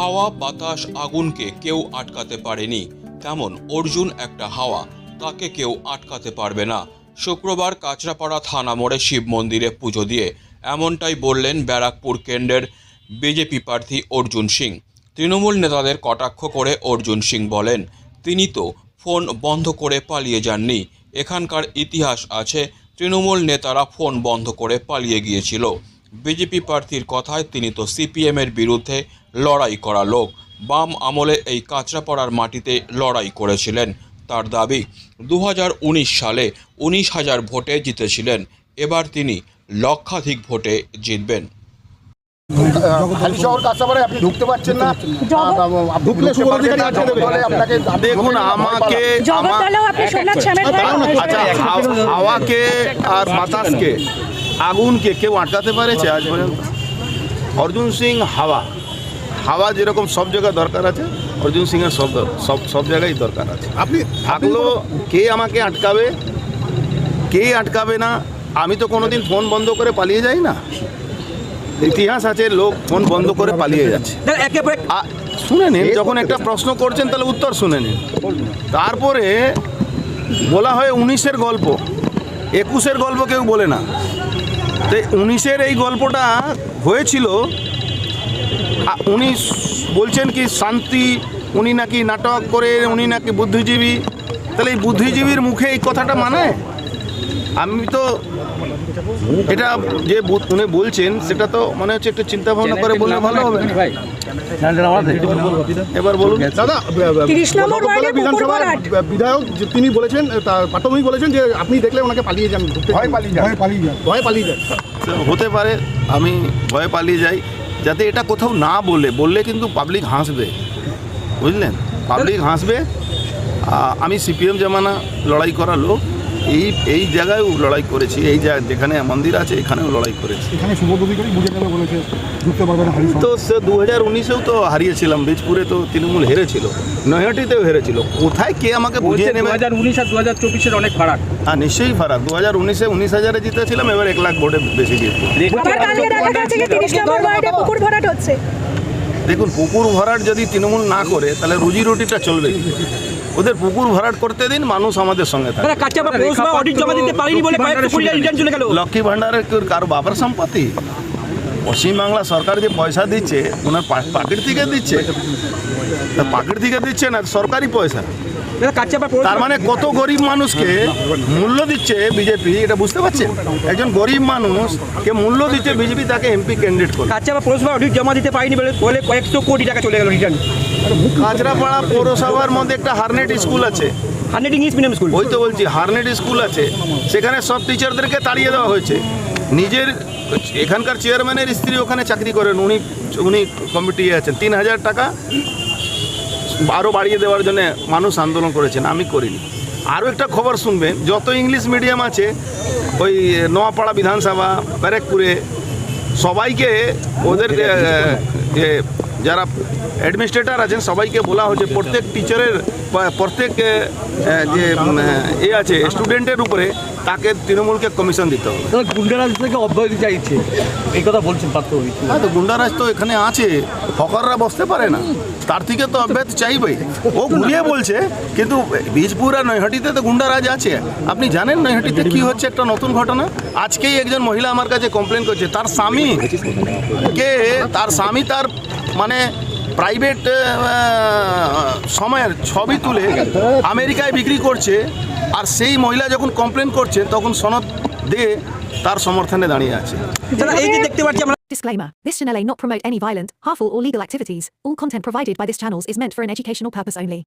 হাওয়া, বাতাস, আগুনকে কেউ আটকাতে পারেনি। তেমন অর্জুন একটা হাওয়া, তাকে কেউ আটকাতে পারবে না। শুক্রবার কাঁচরাপাড়া থানা মোড়ে শিব মন্দিরে পুজো দিয়ে এমনটাই বললেন ব্যারাকপুর কেন্দ্রের বিজেপি প্রার্থী অর্জুন সিং। তৃণমূল নেতাদের কটাক্ষ করে অর্জুন সিং বলেন, তিনি তো ফোন বন্ধ করে পালিয়ে যাননি। এখানকার ইতিহাস আছে, তৃণমূল নেতারা ফোন বন্ধ করে পালিয়ে গিয়েছিল। বিজেপি প্রার্থীর কথায় তিনি তো সিপিএমের বিরুদ্ধে লড়াই করা লোক। বাম আমলে এই কাঁচরাপাড়ার মাটিতে লড়াই করেছিলেন। তার দাবি দু হাজার উনিশ সালে উনিশ হাজার ভোটে জিতেছিলেন। এবার তিনি লক্ষাধিক ভোটে জিতবেন। হালি শহর কাঁচাপাড়ায় আপনি ঢুকতে পারছেন না। ঢুকলে শুভধিকারী আটকে দেবে বলে আপনাকে দেখুন আমাকে আর বাতাসকে আগুনকে কেউ আটকাতে পেরেছে আজ পর্যন্ত? অর্জুন সিং হাওয়া। হাওয়া যেরকম সব জায়গায় দরকার আছে অর্জুন সিংয়ের সব সব সব জায়গায় দরকার আছে। আপনি থাকল কে আমাকে আটকাবে কে আটকাবে না আমি তো কোনোদিন ফোন বন্ধ করে পালিয়ে যাই না। ইতিহাস আছে লোক ফোন বন্ধ করে পালিয়ে যাচ্ছে। শুনে নিন যখন একটা প্রশ্ন করছেন তাহলে উত্তর শুনে নিন। তারপরে বলা হয় উনিশের গল্প একুশের গল্প কেউ বলে না। তো উনিশের এই গল্পটা হয়েছিল উনি বলছেন কি শান্তি, উনি নাকি নাটক করে, উনি নাকি বুদ্ধিজীবী, তাহলে এই বুদ্ধিজীবীর মুখে এই কথাটা মানে? আমি তো এটা যে উনি বলছেন সেটা তো মনে হচ্ছে একটু চিন্তা ভাবনা করে বললে ভালো হবে। এবার বলুন। দাদা। বিধায়ক তিনি বলেছেন তার প্রাথমিক বলেছেন যে আপনি দেখলে ওনাকে পালিয়ে যান ভয় পালিয়ে ভয় পালিয়ে যান। ভয় পালিয়ে যান। হতে পারে আমি ভয়ে পালিয়ে যাই। যাতে এটা কোথাও না বলে বললে কিন্তু পাবলিক হাসবে। বুঝলেন? পাবলিক হাসবে। আমি সিপিএম জামানা লড়াই করা লোক। এই এই জায়গায়ও লড়াই করেছি এই জায়গা যেখানে মন্দির আছে এখানেও লড়াই করেছি। এখানে শুভ অধিকারী বুঝে যাবে বলেছে ঢুকতে পারবে না তো সে দু হাজার উনিশেও তো হারিয়েছিলাম বীজপুরে তো তৃণমূল হেরেছিল নৈহাটিতেও হেরেছিল। কোথায় কে আমাকে বুঝিয়ে দু নেবে? হাজার উনিশ আর দু হাজার চব্বিশের অনেক ফারাক। হ্যাঁ নিশ্চয়ই ফারাক। দু হাজার উনিশে উনিশ হাজারে জিতেছিলাম এবার এক লাখ ভোটে বেশি জিতবো। দেখুন পুকুর ভরাট যদি তৃণমূল না করে তাহলে রুজি রুটিটা চলবে কি? ওদের পুকুর ভরাট করতে দিন মানুষ আমাদের সঙ্গে থাকে গেল। লক্ষ্মী ভান্ডারের কারও বাবার সম্পত্তি? পশ্চিমবাংলা সরকার যে পয়সা দিচ্ছে ওনার পাকিট থেকে দিচ্ছে। তা পাকেট থেকে দিচ্ছে না সরকারি পয়সা। তার মানে কত গরিব মানুষকে মূল্য দিচ্ছে বিজেপি এটা বুঝতে পারছেন? একজন গরিব মানুষ কে মূল্য দিচ্ছে বিজেপি তাকে এমপি ক্যান্ডিডেট করে। কাঁচাপাড়া পৌরসভা অডিট জমা দিতে পারিনি বলে কয়েকশো কোটি টাকা চলে গেল রিটার্ন কাঁচরাপাড়া পৌরসভার মধ্যে একটা হারনেট স্কুল আছে। হান্ড্রেড ইংলিশ মিডিয়াম স্কুল ওই তো বলছি হারনেট স্কুল আছে। সেখানে সব টিচারদেরকে তাড়িয়ে দেওয়া হয়েছে। নিজের এখানকার চেয়ারম্যানের স্ত্রী ওখানে চাকরি করেন উনি উনি কমিটি আছেন। তিন হাজার টাকা আরও বাড়িয়ে দেওয়ার জন্য মানুষ আন্দোলন করেছেন, আমি করিনি। আরও একটা খবর শুনবেন, যত ইংলিশ মিডিয়াম আছে, ওই নোয়াপাড়া বিধানসভা, ব্যারেকপুরে, সবাইকে ওদের যে যারা অ্যাডমিনিস্ট্রেটর আছেন, সবাইকে বলা হচ্ছে প্রত্যেক টিচারের প্রত্যেক যে, এ আছে স্টুডেন্টের উপরে তাকে তৃণমূলকে কমিশন দিতে হবে। গুন্ডারাজ থেকে অব্যাহতি চাইছে। এই কথা বলছেন পার্থ হ্যাঁ তো গুন্ডারাজ তো এখানে আছে হকাররা বসতে পারে না। তার থেকে তো অব্যাহতি চাইবেই। ও ঘুরিয়ে বলছে কিন্তু বীজপুর আর নৈহাটিতে তো গুন্ডারাজ আছে। আপনি জানেন নৈহাটিতে কি হচ্ছে একটা নতুন ঘটনা? আজকেই একজন মহিলা আমার কাছে কমপ্লেন করছে তার স্বামী কে? তার স্বামী তার মানে প্রাইভেট সময়ের ছবি তুলে আমেরিকায় বিক্রি করছে আর সেই মহিলা যখন কমপ্লেন করছে তখন সনদ দিয়ে তার সমর্থনে দাঁড়িয়ে আছে এই যে দেখতে পাচ্ছি আমরা Disclaimer This channel may not promote any violent, harmful, or legal activities. All content provided by this channel is meant for an educational purpose only.